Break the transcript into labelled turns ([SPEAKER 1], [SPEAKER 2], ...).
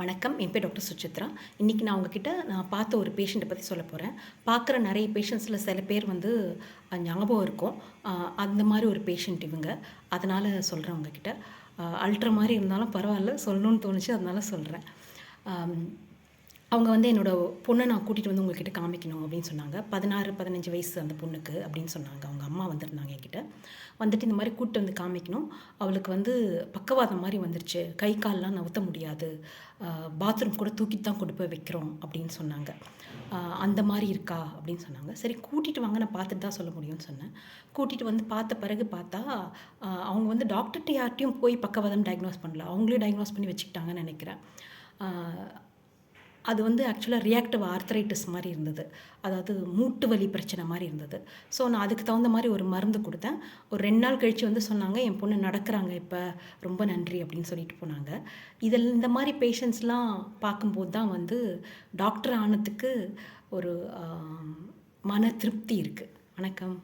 [SPEAKER 1] வணக்கம். என் பேர் டாக்டர் சுசித்ரா. இன்றைக்கி நான் உங்ககிட்ட நான் பார்த்த ஒரு பேஷண்ட்டை பற்றி சொல்ல போகிறேன் பார்க்குற நிறைய பேஷண்ட்ஸில் சில பேர் வந்து ஞாபகம் இருக்கும். அந்த மாதிரி ஒரு பேஷண்ட் இவங்க. அதனால் சொல்கிறேன் உங்ககிட்ட. அல்ட்ரா மாதிரி இருந்தாலும் பரவாயில்ல. சொல்லணும்னு தோணுச்சு. அதனால் சொல்கிறேன் அவங்க வந்து என்னோடய பொண்ணை நான் கூட்டிகிட்டு வந்து உங்ககிட்ட காமிக்கணும் அப்படின்னு சொன்னாங்க. பதினாறு பதினஞ்சு வயசு அந்த பொண்ணுக்கு அப்படின்னு சொன்னாங்க. அவங்க அம்மா வந்திருந்தாங்க என்கிட்ட. வந்துட்டு இந்த மாதிரி கூப்பிட்டு வந்து காமிக்கணும். அவளுக்கு வந்து பக்கவாதம் மாதிரி வந்துருச்சு. கை கால்லாம் நவுத்த முடியாது. பாத்ரூம் கூட தூக்கிட்டு தான் கொண்டு போய் வைக்கிறோம் அப்படின்னு சொன்னாங்க. அந்த மாதிரி இருக்கா அப்படின்னு சொன்னாங்க. சரி கூட்டிகிட்டு வாங்க நான் பார்த்துட்டு தான் சொல்ல முடியும்னு சொன்னேன். கூட்டிகிட்டு வந்து பார்த்த பிறகு பார்த்தா அவங்க வந்து டாக்டர்கிட்ட யார்ட்டையும் போய் பக்கவாதம் டயக்னோஸ் பண்ணல. அவங்களே டயக்னோஸ் பண்ணி வச்சுக்கிட்டாங்கன்னு நினைக்கிறேன். அது வந்து ஆக்சுவலாக ரியாக்டிவ் ஆர்த்தரைட்டிஸ் மாதிரி இருந்தது. அதாவது மூட்டு வலி பிரச்சனை மாதிரி இருந்தது. ஸோ நான் அதுக்கு தகுந்த மாதிரி ஒரு மருந்து கொடுத்தேன். ஒரு ரெண்டு நாள் கழித்து வந்து சொன்னாங்க என் பொண்ணு நடக்கிறாங்க இப்போ ரொம்ப நன்றி அப்படின்னு சொல்லிட்டு போனாங்க. இதில் இந்த மாதிரி பேஷண்ட்ஸ்லாம் பார்க்கும்போது தான் வந்து டாக்டர் ஆனதுக்கு ஒரு மன திருப்தி இருக்குது வணக்கம்.